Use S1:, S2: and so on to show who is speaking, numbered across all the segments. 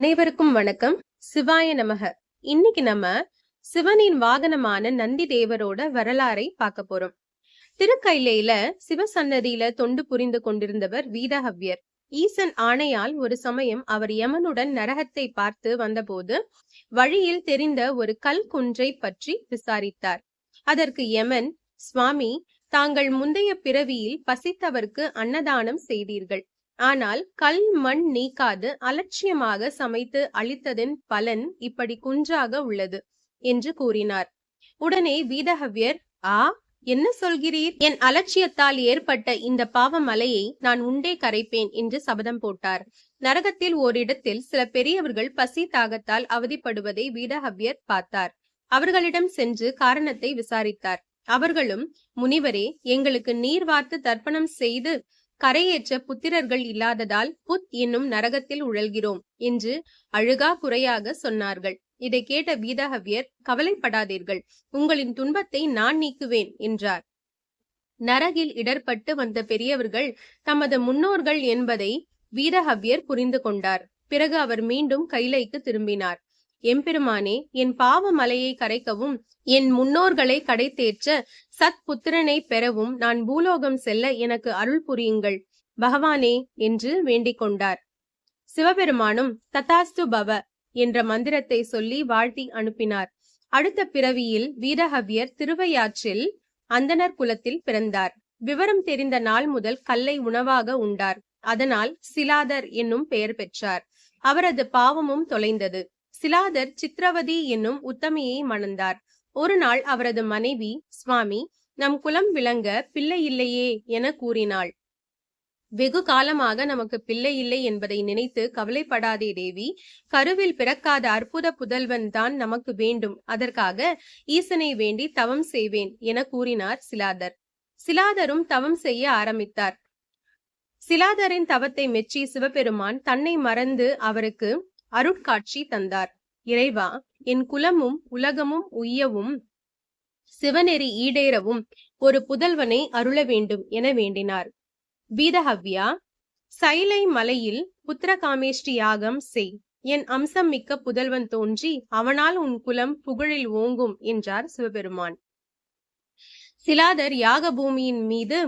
S1: அனைவருக்கும் வணக்கம். சிவாய நமக. இன்னைக்கு நம்ம சிவனின் வாகனமான நந்தி தேவரோட வரலாறை பார்க்க போறோம். திருக்கையிலையில சிவசன்னதியில தொண்டு புரிந்து கொண்டிருந்தவர் வீரஹவ்யர் ஈசன் ஆணையால் ஒரு சமயம் அவர் யமனுடன் நரகத்தை பார்த்து வந்தபோது வழியில் தெரிந்த ஒரு கல் குன்றை பற்றி விசாரித்தார். அதற்கு யமன் சுவாமி தாங்கள் முந்தைய பிறவியில் பசித்தவர்க்கு அன்னதானம் செய்தீர்கள். ஆனால் கல் மண் நீக்காது அலட்சியமாக சமைத்து அளித்ததின் பலன் இப்படி குன்றாக உள்ளது என்று கூறினார். உடனே வீதஹவ்யர் ஆ என்ன சொல்கிறீர்? என் அலட்சியத்தால் ஏற்பட்ட இந்த பாவ மலையை நான் உண்டே கரைப்பேன் என்று சபதம் போட்டார். நரகத்தில் ஓரிடத்தில் சில பெரியவர்கள் பசி தாகத்தால் அவதிப்படுவதை வீடஹவ்யர் பார்த்தார். அவர்களிடம் சென்று காரணத்தை விசாரித்தார். அவர்களும் முனிவரே எங்களுக்கு நீர் வார்த்து தர்ப்பணம் செய்து கரையேற்ற புத்திரர்கள் இல்லாததால் புத் என்னும் நரகத்தில் உழல்கிறோம் என்று அழுகா குறையாக சொன்னார்கள். இதை கேட்ட வீதஹவ்யர் கவலைப்படாதீர்கள் உங்களின் துன்பத்தை நான் நீக்குவேன் என்றார். நரகில் இடர்பட்டு வந்த பெரியவர்கள் தமது முன்னோர்கள் என்பதை வீரஹவ்யர் புரிந்து கொண்டார். பிறகு அவர் மீண்டும் கைலைக்கு திரும்பினார். எம்பெருமானே என் பாவ மலையை கரைக்கவும் என் முன்னோர்களை கடை தேற்ற சத் புத்திரனை பெறவும் நான் பூலோகம் செல்ல எனக்கு அருள் புரியுங்கள். பகவானே என்று வேண்டிக் கொண்டார் சிவபெருமானும் ததாஸ்து பவ என்ற மந்திரத்தை சொல்லி வாழ்த்தி அனுப்பினார். அடுத்த பிறவியில் வீரஹவியர் திருவையாற்றில் அந்தனர் குலத்தில் பிறந்தார். விவரம் தெரிந்த நாள் முதல் கல்லை உணவாக உண்டார். அதனால் சிலாதர் என்னும் பெயர் பெற்றார். அவரது பாவமும் தொலைந்தது. சிலாதர் சித்ரவதி என்னும் உத்தமியை மணந்தார். ஒரு நாள் அவரது மனைவி சுவாமி நம் குலம் விளங்க பிள்ளை இல்லையே என கூறினாள். வெகு காலமாக நமக்கு பிள்ளை இல்லை என்பதை நினைத்து கவலைப்படாதே தேவி கருவில் பிறக்காத அற்புத புதல்வன் தான் நமக்கு வேண்டும் அதற்காக ஈசனை வேண்டி தவம் செய்வேன் என கூறினார் சிலாதர். சிலாதரும் தவம் செய்ய ஆரம்பித்தார். சிலாதரின் தவத்தை மெச்சி சிவபெருமான் தன்னை மறந்து அவருக்கு அருட்காட்சி தந்தார். இறைவா என் குலமும் உலகமும் உய்யவும் சிவநெறி ஈடேறவும் ஒரு புதல்வனை அருள வேண்டும் என வேண்டினார். வீதஹவ்யா சைலை மலையில் புத்திரகாமேஷ்டி யாகம் செய். என் அம்சம் மிக்க புதல்வன் தோன்றி அவனால் உன் குலம் புகழில் ஓங்கும் என்றார் சிவபெருமான். சிலாதர் யாக பூமியின் மீது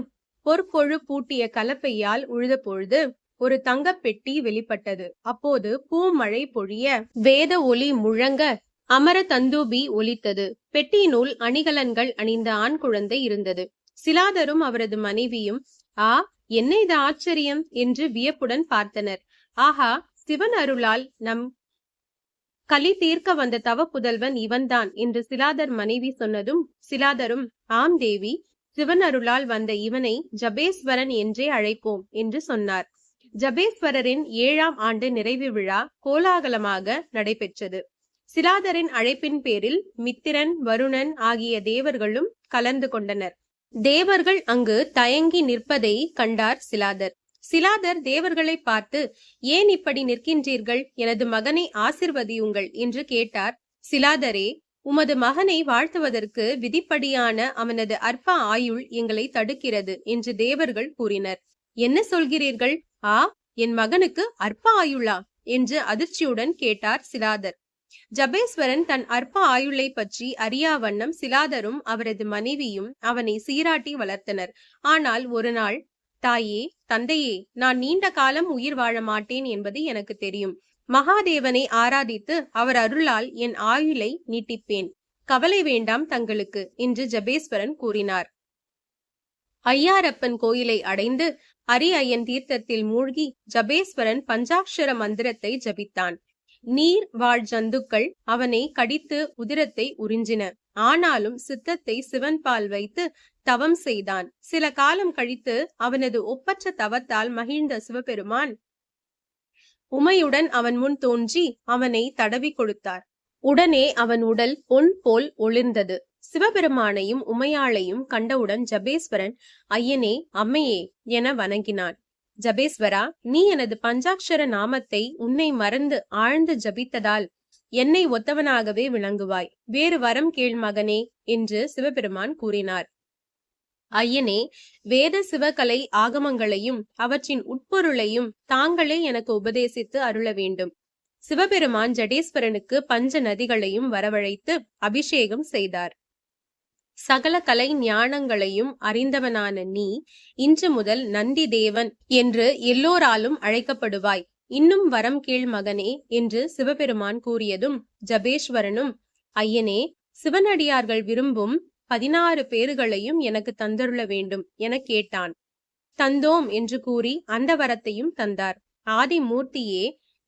S1: பொற்கொழு பூட்டிய கலப்பையால் உழுத பொழுது ஒரு தங்கப் பெட்டி வெளிப்பட்டது. அப்போது பூமழை பொழிய வேத ஒலி முழங்க அமர தந்தூபி ஒலித்தது. பெட்டியினுள் அணிகலன்கள் அணிந்த ஆண் குழந்தை இருந்தது. சிலாதரும் அவரது மனைவியும் ஆ என்ன இது ஆச்சரியம்? என்று வியப்புடன் பார்த்தனர். ஆஹா சிவன் அருளால் நம் கலி தீர்க்க வந்த தவ புதல்வன் இவன்தான் என்று சிலாதர் மனைவி சொன்னதும் சிலாதரும் ஆம் தேவி சிவன் அருளால் வந்த இவனை ஜபேஸ்வரன் என்றே அழைப்போம் என்று சொன்னார். ஜபேஸ்வரரின் ஏழாம் ஆண்டு நிறைவு விழா கோலாகலமாக நடைபெற்றது. சிலாதரின் அழைப்பின் பேரில் மித்திரன் வருணன் ஆகிய தேவர்களும் கலந்து கொண்டனர். தேவர்கள் அங்கு தயங்கி நிற்பதை கண்டார் சிலாதர். சிலாதர் தேவர்களை பார்த்து ஏன் இப்படி நிற்கின்றீர்கள்? எனது மகனை ஆசிர்வதியுங்கள் என்று கேட்டார். சிலாதரே உமது மகனை வாழ்த்துவதற்கு விதிப்படியான அவனது அற்ப ஆயுள் எங்களை தடுக்கிறது என்று தேவர்கள் கூறினர். என்ன சொல்கிறீர்கள்? ஆ என் மகனுக்கு அற்ப ஆயுளா? என்று அதிர்ச்சியுடன் கேட்டார் சிலாதர். ஜபேஸ்வரன் தன் அற்ப ஆயுளை பற்றி அறியா வண்ணம் சிலாதரும் அவரது மனைவியும் அவனை சீராட்டி வளர்த்தனர். ஆனால் ஒரு நாள் தாயே தந்தையே நான் நீண்ட காலம் உயிர் வாழ மாட்டேன் என்பது எனக்கு தெரியும். மகாதேவனை ஆராதித்து அவர் அருளால் என் ஆயுளை நீட்டிப்பேன். கவலை வேண்டாம் தங்களுக்கு என்று ஜபேஸ்வரன் கூறினார். ஐயாரப்பன் கோயிலை அடைந்து அரி ஐயன் தீர்த்தத்தில் மூழ்கி ஜபேஸ்வரன் பஞ்சாட்சர மந்திரத்தை ஜபித்தான். நீர் வாழ் ஜந்துக்கள் அவனை கடித்து உதிரத்தை உறிஞ்சின. ஆனாலும் சித்தத்தை சிவன் பால் வைத்து தவம் செய்தான். சில காலம் கழித்து அவனது ஒப்பற்ற தவத்தால் மகிழ்ந்த சிவபெருமான் உமையுடன் அவன் முன் தோன்றி அவனை தடவி கொடுத்தார். உடனே அவன் உடல் பொன் போல் ஒளிர்ந்தது. சிவபெருமானையும் உமையாளையும் கண்டவுடன் ஜபேஸ்வரன் ஐயனே அம்மையே என வணங்கினான். ஜபேஸ்வரா நீ எனது பஞ்சாட்சர நாமத்தை உன்னை மறந்து ஆழ்ந்து ஜபித்ததால் என்னை ஒத்தவனாகவே விளங்குவாய். வேறு வரம் கேள் மகனே என்று சிவபெருமான் கூறினார். ஐயனே வேத சிவகலை ஆகமங்களையும் அவற்றின் உட்பொருளையும் தாங்களே எனக்கு உபதேசித்து அருள வேண்டும் சிவபெருமான் ஜடேஸ்வரனுக்கு பஞ்ச நதிகளையும் வரவழைத்து அபிஷேகம் செய்தார். சகல கலை ஞானங்களையும் அறிந்தவனான நீ இன்று முதல் நந்தி தேவன் என்று எல்லோராலும் அழைக்கப்படுவாய். இன்னும் வரம் கீழ் மகனே என்று சிவபெருமான் கூறியதும் ஜபேஸ்வரனும் ஐயனே சிவனடியார்கள் விரும்பும் பதினாறு பேறுகளையும் எனக்கு தந்தருள வேண்டும் என கேட்டான். தந்தோம் என்று கூறி அந்த வரத்தையும் தந்தார். ஆதி மூர்த்தியே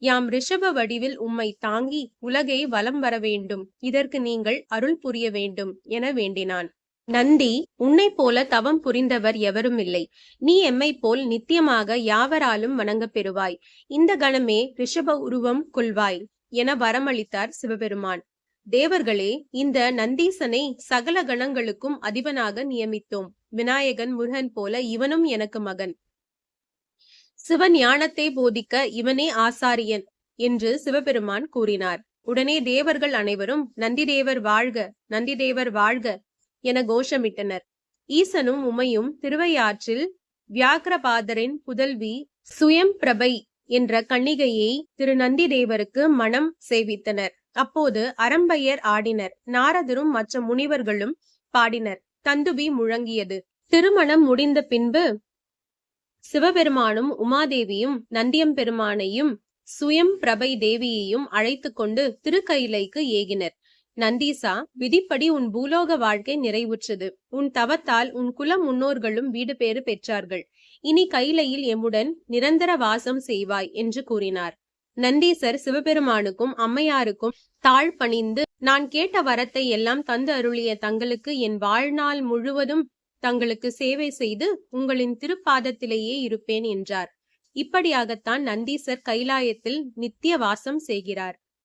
S1: யாம் ரிஷப வடிவில் உம்மை தாங்கி உலகை வலம் வர வேண்டும். இதற்கு நீங்கள் அருள் புரிய வேண்டும் என வேண்டினான். நந்தி உன்னை போல தவம் புரிந்தவர் எவரும் இல்லை. நீ எம்மை போல் நித்தியமாக யாவராலும் வணங்கப் பெறுவாய். இந்த கணமே ரிஷப உருவம் கொள்வாய் என வரமளித்தார் சிவபெருமான். தேவர்களே இந்த நந்தீசனை சகல கணங்களுக்கும் அதிபனாக நியமித்தோம். விநாயகன் முருகன் போல இவனும் எனக்கு மகன். சிவஞானத்தை போதிக்க இவனே ஆசாரியன் என்று சிவபெருமான் கூறினார். உடனே தேவர்கள் அனைவரும் நந்திதேவர் வாழ்க நந்திதேவர் வாழ்க என கோஷமிட்டனர். ஈசனும் உமையும் திருவையாற்றில் வியாக்கிரபாதரின் புதல்வி சுயம் பிரபை என்ற கன்னிகையை திரு நந்திதேவருக்கு மனம் சேவித்தனர். அப்போது அரம்பையர் ஆடினர். நாரதரும் மற்ற முனிவர்களும் பாடினர். தந்துபி முழங்கியது. திருமணம் முடிந்த பின்பு சிவபெருமானும் உமாதேவியும் நந்தியம் பெருமானையும் சுயம் பிரபை தேவியையும் அழைத்து கொண்டு திருக்கயிலைக்கு ஏகினர். நந்தீசா விதிப்படி உன் பூலோக வாழ்க்கை நிறைவுற்றது. உன் தவத்தால் உன் குல முன்னோர்களும் வீடு பேறு பெற்றார்கள். இனி கைலையில் எம்முடன் நிரந்தர வாசம் செய்வாய் என்று கூறினார். நந்தீசர் சிவபெருமானுக்கும் அம்மையாருக்கும் தாழ் பணிந்து நான் கேட்ட வரத்தை எல்லாம் தந்து அருளிய தங்களுக்கு என் வாழ்நாள் முழுவதும் தங்களுக்கு சேவை செய்து உங்களின் திருப்பாதத்திலேயே இருப்பேன் என்றார். இப்படியாகத்தான் நந்தீசர் கைலாயத்தில் நித்திய வாசம் செய்கிறார்.